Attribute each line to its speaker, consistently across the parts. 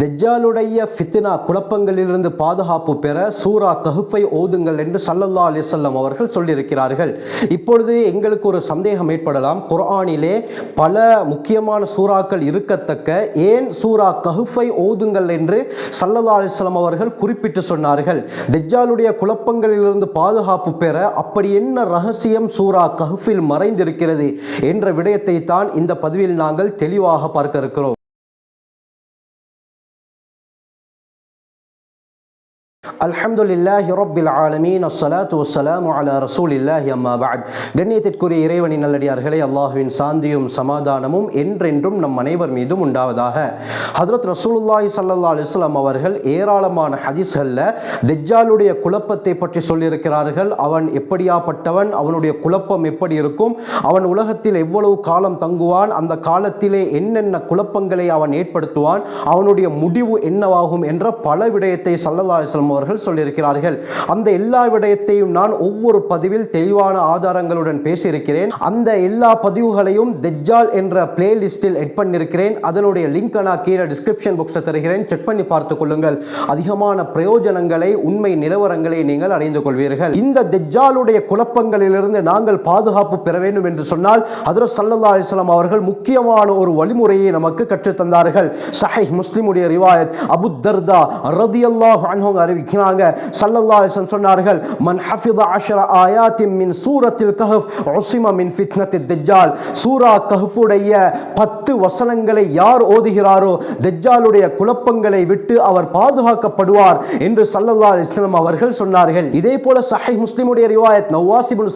Speaker 1: தெஜ்ஜாலுடைய ஃபித்னா குழப்பங்களிலிருந்து பாதுகாப்பு பெற சூரா கஹுஃபை ஓதுங்கள் என்று சல்லல்லா அலிசல்லம் அவர்கள் சொல்லியிருக்கிறார்கள். இப்பொழுது எங்களுக்கு ஒரு சந்தேகம் ஏற்படலாம். குர்ஆனிலே பல முக்கியமான சூறாக்கள் இருக்கத்தக்க ஏன் சூரா கஹுஃபை ஓதுங்கள் என்று சல்லல்லா அலிஸ்லாம் அவர்கள் குறிப்பிட்டு சொன்னார்கள். தெஜ்ஜாலுடைய குழப்பங்களிலிருந்து பாதுகாப்பு பெற அப்படி என்ன ரகசியம் சூரா கஹுஃபில் மறைந்திருக்கிறது என்ற விடயத்தை தான் இந்த பதிவில் நாங்கள் தெளிவாக பார்க்க இருக்கிறோம். அல்ஹம்துலில்லாஹி ரொப்பில் ஆலமீன். அஸ்ஸலாத்து வஸ்ஸலாமு அலா ரசூலில்லாஹி அம்மா பஅத். கண்ணியத்திற்குரிய இறைவனின் நல்லடியார்களே அல்லாஹ்வின் சாந்தியும் சமாதானமும் என்றென்றும் நம் அனைவர் மீதும் உண்டாவதாக. ஹஜ்ரத் ரசூலுல்லாஹி ஸல்லல்லாஹு அலைஹி வஸல்லம் அவர்கள் ஏராளமான ஹதீஸ்களில் தெஜ்ஜாலுடைய குழப்பத்தை பற்றி சொல்லியிருக்கிறார்கள். அவன் எப்படியாப்பட்டவன் அவனுடைய குழப்பம் எப்படி இருக்கும் அவன் உலகத்தில் எவ்வளவு காலம் தங்குவான் அந்த காலத்திலே என்னென்ன குழப்பங்களை அவன் ஏற்படுத்துவான் அவனுடைய முடிவு என்னவாகும் என்ற பல விடயத்தை சல்லல்லாஹு அலைஹி வஸல்லம் அவர்கள் சொல்லியிருக்கிறார்கள். அந்த எல்லா விடயத்தையும் நான் ஒவ்வொரு பதிவில் தெளிவான ஆதாரங்களுடன் பேசியிருக்கிறேன். அந்த எல்லா பதிவுகளையும் தெஜால் என்ற பிளேலிஸ்டில் எட் பண்ணியிருக்கிறேன். அதனுடைய லிங்க் நான் கீழே டிஸ்கிரிப்ஷன் பாக்ஸில் தருகிறேன். செக் பண்ணி பார்த்துக் கொள்ளுங்கள். அதிகமான பிரயோஜனங்களை உண்மை நிலவரங்களை நீங்கள் அடைந்து கொள்வீர்கள். இந்த தெஜாலுடைய குழப்பங்களிலிருந்து நாங்கள் பாதுகாப்பு பெற வேண்டும் என்று சொன்னால் ஹதரத் சல்லா அலிஸ்லாம் அவர்கள் முக்கியமான ஒரு வழிமுறையை நமக்கு கற்றுத்தந்தார்கள் சஹை முஸ்லிமுடைய ரிவாயத் அபு தர்தா ரதி அல்லாஹ் அறிவிக்கும் சல்லல்லாஹு சல்லல்லா சொன்னார்கள் மன் ஹஃபித அஷர ஆயாத்தின் மின் சூரத்தில் கஹஃப் ஒசிம மின் ஃபித்னத்தி தெஜ்ஜால். சூரா கஹஃபுடைய பத்து வசனங்களை யார் ஓதுகிறாரோ தெஜ்ஜாலுடைய குழப்பங்களை விட்டு அவர் பாதுகாக்கப்படுவார் என்று சல்லல்லா இஸ்லாம் அவர்கள் சொன்னார்கள். இதே போல சஹை முஸ்லிமுடைய ரிவாயத் நவாஸ் இப்னு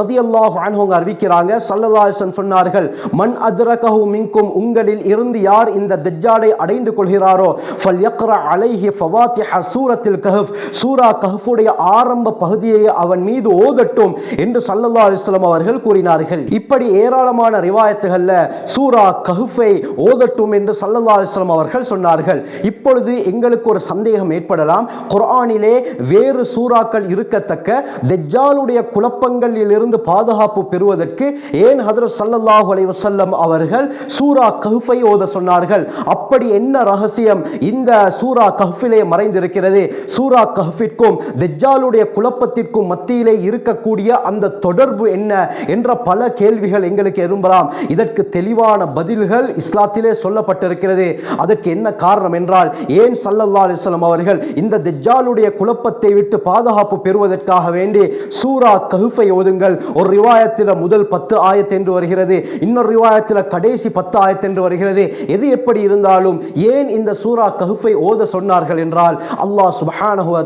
Speaker 1: ரதி அல்லாஹ் அன்ஹோங்க அறிவிக்கிறாங்க. சல்லல்லா அலைஹி சொன்னார்கள் மன் அத்ரகஹு மின்கும் உங்களில் இருந்து யார் இந்த தெஜ்ஜாலை அடைந்து கொள்கிறாரோ ஃபல் யக்ர அலைஹி ஃபவாத்திஹ சூரத்தில் கஹஃப் சூரா கஹ்ஃபுடைய ஆரம்ப பகுதியை அவன் மீது ஓதட்டும் என்று சல்லல்லா அலிஸ்லாம் அவர்கள் கூறினார்கள். இப்படி ஏராளமான ரிவாயத்துகள்ல சூரா கஹ்ஃபை ஓதட்டும் என்று சல்லல்லா அலிஸ்லாம் அவர்கள் சொன்னார்கள். இப்பொழுது எங்களுக்கு ஒரு சந்தேகம் ஏற்படலாம். குரானிலே வேறு சூறாக்கள் இருக்கத்தக்க தெஜாலுடைய குழப்பங்களில் இருந்து பாதுகாப்பு பெறுவதற்கு ஏன் ஹதரத் சல்லல்லாஹு அலைஹி வசல்லம் அவர்கள் சூரா கஹ்ஃபை ஓத சொன்னார்கள்? அப்படி என்ன ரகசியம் இந்த சூரா கஹ்ஃபிலே மறைந்திருக்கிறது? சூரா கஹ்ஃபிற்கும் தெஜ்ஜாலுடைய குழப்பத்திற்கும் மத்தியிலே இருக்கக்கூடிய அந்த தொடர்பு என்ன என்ற பல கேள்விகள் எங்களுக்கு எழும்பலாம். இதற்கு தெளிவான பதில்கள் இஸ்லாத்திலே சொல்லப்பட்டிருக்கிறது. அதற்கு என்ன காரணம் என்றால் ஏன் சல்லல்லா அலிஸ்லாம் அவர்கள் இந்த தெஜ்ஜாலுடைய குழப்பத்தை விட்டு பாதுகாப்பு பெறுவதற்காக வேண்டி சூரா கஹுஃபை ஓதுங்கள். ஒரு ரிவாயத்தில் முதல் பத்து ஆயத் என்று வருகிறது. இன்னொரு ரிவாயத்தில் கடைசி பத்து ஆயத் என்று வருகிறது. எது எப்படி இருந்தாலும் ஏன் இந்த சூரா கஹுஃபை ஓத சொன்னார்கள் என்றால் அல்லாஹ் சுப்ஹானஹு வ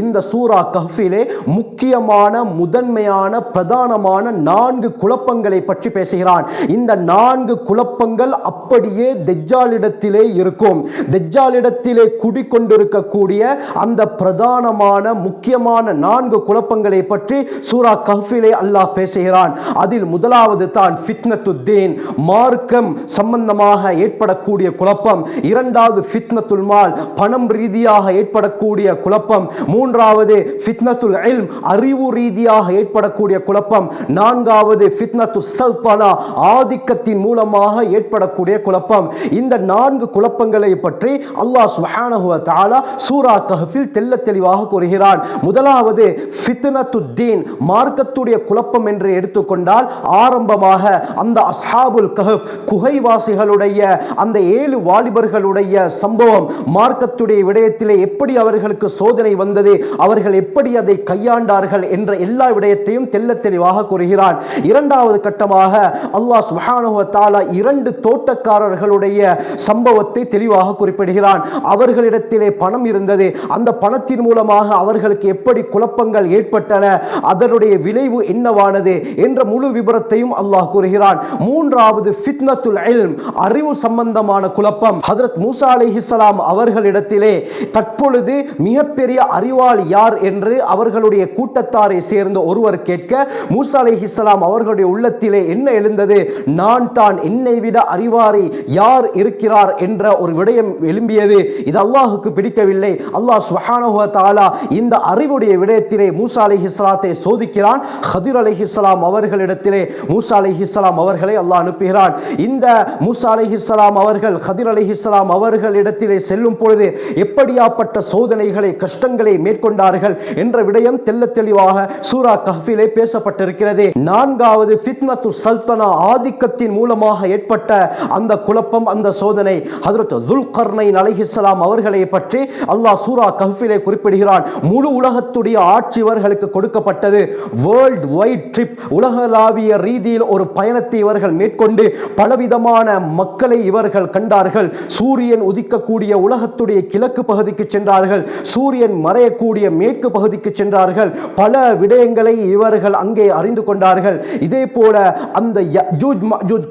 Speaker 1: இந்த சூரா கஃபிலே முக்கியமான முதன்மையான பிரதானமான நான்கு குழப்பங்களை பற்றி பேசுகிறான். இந்த நான்கு குழப்பங்கள் அப்படியே தெஜ்ஜாலிடத்திலே இருக்கும். தெஜ்ஜாலிடத்திலே குடிக்கொண்டிருக்கக்கூடிய அந்த பிரதானமான முக்கியமான நான்கு குழப்பங்களை பற்றி சூரா கஃபிலே அல்லாஹ் பேசுகிறான். அதில் முதலாவது தான் ஃபித்னத்துத்தீன் மார்க்கம் சம்பந்தமாக ஏற்படக்கூடிய குழப்பம். இரண்டாவது ஃபித்னத்துல்மால் பணம் ரீதியாக ஏற்பட ஏற்படக்கூடிய குழப்பம். மூன்றாவது ஃபித்னத்துல் இல்ம் அறிவு ரீதியாக ஏற்படக்கூடிய குழப்பம். நான்காவது ஃபித்னத்து சல்தனா ஆதிக்கத்தின் மூலமாக ஏற்படக்கூடிய குழப்பம். இந்த நான்கு குழப்பங்களை பற்றி அல்லாஹ் சுஹானஹுவ தாலா சூரா கஹஃபில் தெல்ல தெளிவாக கூறுகிறான். முதலாவது ஃபித்னத்து தீன் மார்க்கத்துடைய குழப்பம் என்று எடுத்துக்கொண்டால் ஆரம்பமாக அந்த அஸ்ஹாபுல் கஹப் குகைவாசிகளுடைய அந்த ஏழு வாலிபர்களுடைய சம்பவம் மார்க்கத்துடைய விடயத்திலே எப்படி அவர்களுக்கு சோதனை வந்தது. அவர்கள் எப்படி அதை கையாண்டார்கள் என்ற எல்லா விடயத்தையும் தெல்ல தெளிவாக கூறுகிறான். இரண்டாவது கட்டமாக அல்லாஹ் சுப்ஹானஹு இரண்டு தோட்டக்காரர்களுடைய சம்பவத்தை தெளிவாக குறிப்பிடுகிறான். அவர்களிடத்திலே பணம் இருந்தது. அந்த பணத்தின் மூலமாக அவர்களுக்கு எப்படி குழப்பங்கள் ஏற்பட்டன? அதனுடைய விளைவு என்னவானது? என்ற முழு விபரத்தையும் அல்லாஹ் கூறுகிறான். மூன்றாவது ஃபித்னத்துல் இல்ம் அறிவு சம்பந்தமான குழப்பம். ஹதரத் மூசா அலிஹிஸ்லாம் அவர்களிடத்திலே தற்பொழுது அப்பொழுது மிகப்பெரிய அறிவாளி யார் என்று அவர்களுடைய கூட்டத்தாரை சேர்ந்த ஒருவர் கேட்க மூசா இஸ்லாம் அவர்களுடைய உள்ளத்திலே என்ன எழுந்தது? நான் தான் என்னை விட அறிவாரி யார் இருக்கிறார் என்ற ஒரு விடயம் எழும்பியது. இது அல்லாஹுக்கு பிடிக்கவில்லை. அல்லாஹ் சுப்ஹானஹு தாலா இந்த அறிவுடைய விடயத்திலே மூசா அலைஹிஸ்ஸலாத்தை சோதிக்கிறான். ஹதிர் அலைஹிஸ்ஸலாம் அவர்களிடத்திலே மூசா அலைஹிஸ்ஸலாம் அவர்களை அல்லாஹ் அனுப்புகிறான். இந்த மூசா அலைஹிஸ்ஸலாம் அவர்கள் ஹதிர் அலைஹிஸ்ஸலாம் அவர்களிடத்திலே செல்லும் பொழுது எப்படியாப்பட்ட சோதனைகளை கஷ்டங்களை மேற்கொண்டார்கள் என்ற விடயம் தெல்ல தெளிவாக சூரா கஹ்ஃபிலே பேசப்பட்டிருக்கிறது. நான்காவது ஃபித்னத்து சல்தனா ஆதிக்கத்தின் மூலமாக ஏற்பட்ட அந்த குழப்பம் அந்த சோதனை. ஹதரத் துல்கர்னைன் அலைஹிஸ்ஸலாம் அவர்களை பற்றி அல்லாஹ் சூரா கஹ்ஃபிலே குறிப்பிடுகிறான். முழு உலகத்துடைய ஆட்சி இவர்களுக்கு கொடுக்கப்பட்டது. வேர்ல்ட் வைட் ட்ரிப் உலகளாவிய ரீதியில் ஒரு பயணத்தை இவர்கள் மேற்கொண்டு பலவிதமான மக்களை இவர்கள் கண்டார்கள். சூரியன் உதிக்கக்கூடிய உலகத்துடைய கிழக்கு பகுதிக்கு சென்றார்கள். சூரியன் மறையக்கூடிய மேற்கு பகுதிக்கு சென்றார்கள். பல விடயங்களை இவர்கள் அங்கே அறிந்து கொண்டார்கள். இதே போல அந்த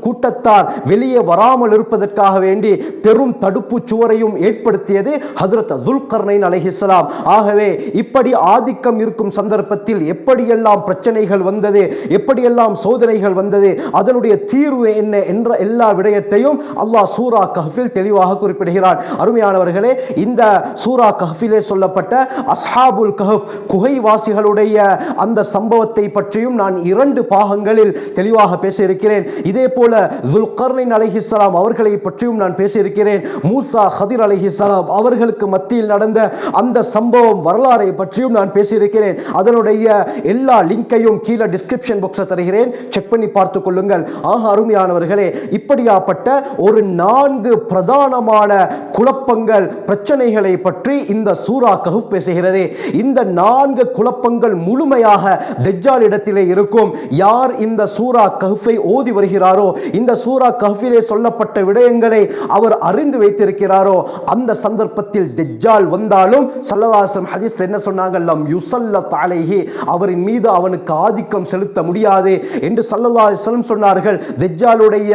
Speaker 1: கூட்டத்தார் வெளியே வராமல் இருப்பதற்காக வேண்டி பெரும் தடுப்பு சுவரையும் ஏற்படுத்தியது ஹதரத் துல்கர்னைன் அலஹிஸ்லாம் ஆகவே இப்படி ஆதிக்கம் இருக்கும் சந்தர்ப்பத்தில் எப்படியெல்லாம் பிரச்சனைகள் வந்தது எப்படியெல்லாம் சோதனைகள் வந்தது அதனுடைய தீர்வு என்ன என்ற எல்லா விடயத்தையும் அல்லாஹ் சூரா கஹ்ஃபில் தெளிவாக குறிப்பிடுகிறான். அருமையானவர்களே இந்த சூரா கஹ்ஃபிலே சொல்லப்பட்ட அஸ்ஹாபுல் கஹப் குகைவாசிகளுடைய அந்த சம்பவத்தை பற்றியும் நான் இரண்டு பாகங்களில் தெளிவாக பேசியிருக்கிறேன். இதே போல துல்கர்னின் அலைஹிஸ்ஸலாம் அவர்களை பற்றியும் நான் பேசியிருக்கிறேன். மூசா ஹதிர் அலைஹிஸ்ஸலாம் அவர்களுக்கு மத்தியில் நடந்த அந்த சம்பவம் வரலாறை பற்றியும் நான் பேசியிருக்கிறேன். அதனுடைய எல்லா லிங்கையும் கீழே டிஸ்கிரிப்ஷன் பாக்ஸில் தருகிறேன். செக் பண்ணி பார்த்து கொள்ளுங்கள். ஆக அருமையானவர்களே இப்படியாப்பட்ட ஒரு நான்கு பிரதானமான குழப்பங்கள் பிரச்சனைகளை பற்றி இந்த சூரா கஹுப் பேசுகிறது. இந்த நான்கு குழப்பங்கள் முழுமையாக தெஜ்ஜால் இடத்திலே இருக்கும். யார் இந்த சூரா கஹுஃபை ஓதி வருகிறாரோ இந்த சூரா கஹுஃபிலே சொல்லப்பட்ட விடயங்களை அவர் அறிந்து வைத்திருக்கிறாரோ அந்த சந்தர்ப்பத்தில் தெஜ்ஜால் வந்தாலும் சல்லதாசம் ஹதீஸ் என்ன சொன்னாங்க? லம் யுசல்ல தாலேஹி அவரின் மீது அவனுக்கு ஆதிக்கம் செலுத்த முடியாது என்று சல்லதா சொன்னார்கள். தெஜ்ஜாலுடைய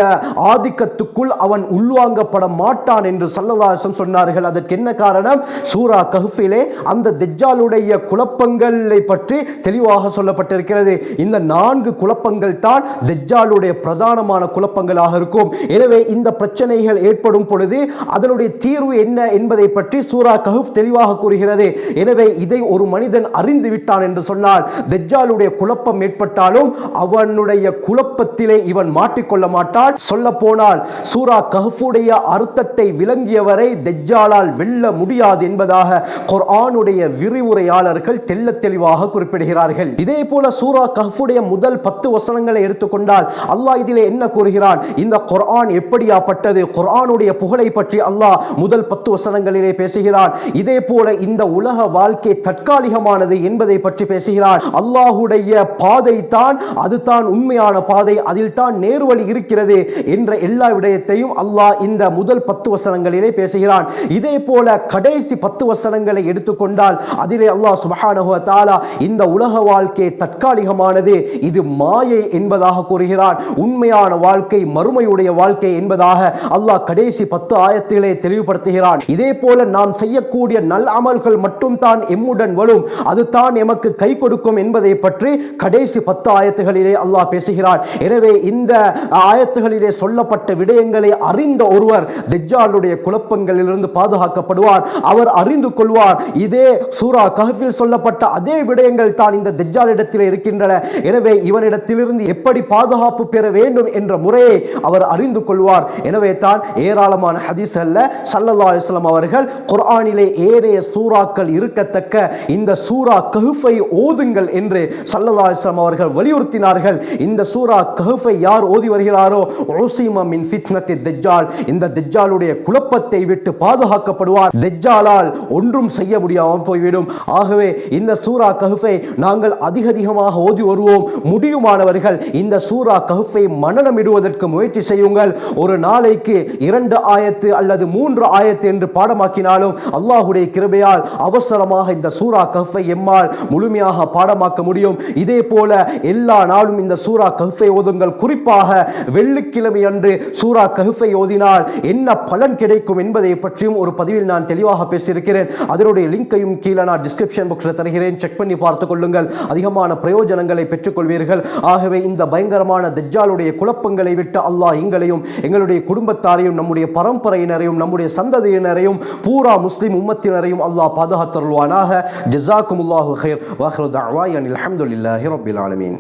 Speaker 1: ஆதிக்கத்துக்குள் அவன் உள்வாங்கப்பட மாட்டான் என்று சல்லதா அலைஹி சொன்னார்கள். அதற்கு என்ன காரணம்? சூரா கஹ்ஃபிலே அந்த தெஜ்ஜாலுடைய குழப்பங்களை பற்றி தெளிவாக சொல்லப்பட்டிருக்கிறது. இந்த நான்கு குழப்பங்கள் தான் தெஜ்ஜாலுடைய பிரதானமான குழப்பங்களாக இருக்கும். எனவே இந்த பிரச்சனைகள் ஏற்படும் பொழுது அதனுடைய தீர்வு என்ன என்பதை பற்றி சூரா கஹுப் தெளிவாக கூறுகிறது. எனவே இதை ஒரு மனிதன் அறிந்து விட்டான் என்று சொன்னால் தெஜ்ஜாலுடைய குழப்பம் ஏற்பட்டாலும் அவனுடைய குழப்பத்திலே இவன் மாட்டிக்கொள்ள மாட்டான். சொல்ல போனால் சூரா கஹுடைய அர்த்தத்தை விளங்கியவரை தெஜ்ஜாலால் வெல்ல முடியாது என்பதாக குர்ஆனுடைய விரிவுரையாளர்கள் தெல்ல தெளிவாக குறிப்பிடுகிறார்கள். இதே போல சூரா கஃபுடைய முதல் பத்து வசனங்களை எடுத்துக்கொண்டால் அல்லாஹ் இதிலே என்ன கூறுகிறான்? இந்த குர்ஆன் எப்படியாப்பட்டது? குர்ஆனுடைய புகழை பற்றி அல்லாஹ் முதல் பத்து வசனங்களிலே பேசுகிறான். இதே போல இந்த உலக வாழ்க்கை தற்காலிகமானது என்பதை பற்றி பேசுகிறான். அல்லாஹுடைய பாதை தான் அதுதான் உண்மையான பாதை அதில் தான் நேர்வழி இருக்கிறது என்ற எல்லா விடயத்தையும் அல்லாஹ் இந்த முதல் பத்து வசனங்களிலே பேசுகிறான் இதே போல கடைசி பத்து வசனங்களை எடுத்துக்கொண்டால் அதிலே அல்லாஹ் சுப்ஹானஹு வ இந்த உலக வாழ்க்கை தற்காலிகமானது இது மாயை என்பதாக கூறுகிறான். உண்மையான வாழ்க்கை மறுமையுடைய வாழ்க்கை என்பதாக அல்லாஹ் கடைசி பத்து ஆயத்திலே தெளிவுபடுத்துகிறான். இதே போல நாம் செய்யக்கூடிய நல் அமல்கள் மட்டும் தான் எம்முடன் வரும். அது தான் எமக்கு கை கொடுக்கும் என்பதை பற்றி கடைசி பத்து ஆயத்துகளிலே அல்லாஹ் பேசுகிறான். எனவே இந்த ஆயத்துகளிலே சொல்லப்பட்ட விடயங்களை அறிந்த ஒருவர் திஜாலுடைய குழப்பங்கள் பாவங்களிலிருந்து பாதுகாக்கப்படுவார். அவர் அறிந்து கொள்வார். இதே சூரா கஹ்ஃபில் சொல்லப்பட்ட அதே விடயங்கள் தான் இந்த தெஜ்ஜால் இடத்திலே இருக்கின்றன. எனவே இவனிடத்திலிருந்து எப்படி பாதுகாப்பு பெற வேண்டும் என்ற முறையை அவர் அறிந்து கொள்வார். எனவே தான் ஏராளமான ஹதீஸ் அல்ல சல்லல்லா அலிஸ்லாம் அவர்கள் குர்ஆனிலே ஏனைய சூறாக்கள் இருக்கத்தக்க இந்த சூரா கஹுஃபை ஓதுங்கள் என்று சல்லல்லா அலிஸ்லாம் அவர்கள் வலியுறுத்தினார்கள். இந்த சூரா கஹுஃபை யார் ஓதி வருகிறாரோ உஸிம மின் ஃபித்னத்தி தெஜ்ஜால். இந்த தெஜ்ஜாலுடைய குழப்பத்தை விட்டு பாதுகாக்கப்படுவார். தெஜ்ஜாலால் ஒன்றும் செய்ய முடியாமல் போய்விடும். ஆகவே இந்த சூரா கஹுஃபை நாங்கள் அதிக அதிகமாக ஓதி வருவோம். முடியுமானவர்கள் இந்த சூரா கஹுஃபை மனநமிடுவதற்கு முயற்சி செய்யுங்கள். ஒரு நாளைக்கு இரண்டு ஆயத்து அல்லது மூன்று ஆயத்து என்று பாடமாக்கினாலும் அல்லாஹுடைய கிருபையால் அவசரமாக இந்த சூரா கஹ்ஃபை எம்மால் முழுமையாக பாடமாக்க முடியும். இதே போல எல்லா நாளும் இந்த சூரா கஹ்ஃபை ஓதுங்கள். குறிப்பாக வெள்ளிக்கிழமை அன்று சூரா கஹ்ஃபை ஓதினால் என்ன பலன் கிடைக்கும் என்பதை பற்றியும் ஒரு பதிவில் நான் தெளிவாக பேசியிருக்கிறேன். அதனுடைய லிங்கையும் கீழே நான் டிஸ்கிரிப்ஷன் பாக்ஸில் தருகிறேன். செக் பண்ணி பார்த்துக் கொள்ளுங்கள். அதிகமான பிரயோஜனங்களை பெற்றுக்கொள்வீர்கள். ஆகவே இந்த பயங்கரமான தஜ்ஜாலுடைய குழப்பங்களை விட்டு அல்லாஹ் எங்களையும் எங்களுடைய குடும்பத்தாரையும் நம்முடைய பரம்பரையினரையும் நம்முடைய சந்ததியினரையும் பூரா முஸ்லிம் உம்மத்தினரையும் அல்லாஹ் பாதுகாத்தருள்வானாக ஜஸாக்குமுல்லாஹு ஹைர் வாஹ்ரு தஅவாயன் அல்ஹம்துலில்லாஹி ரபில் ஆலமீன்.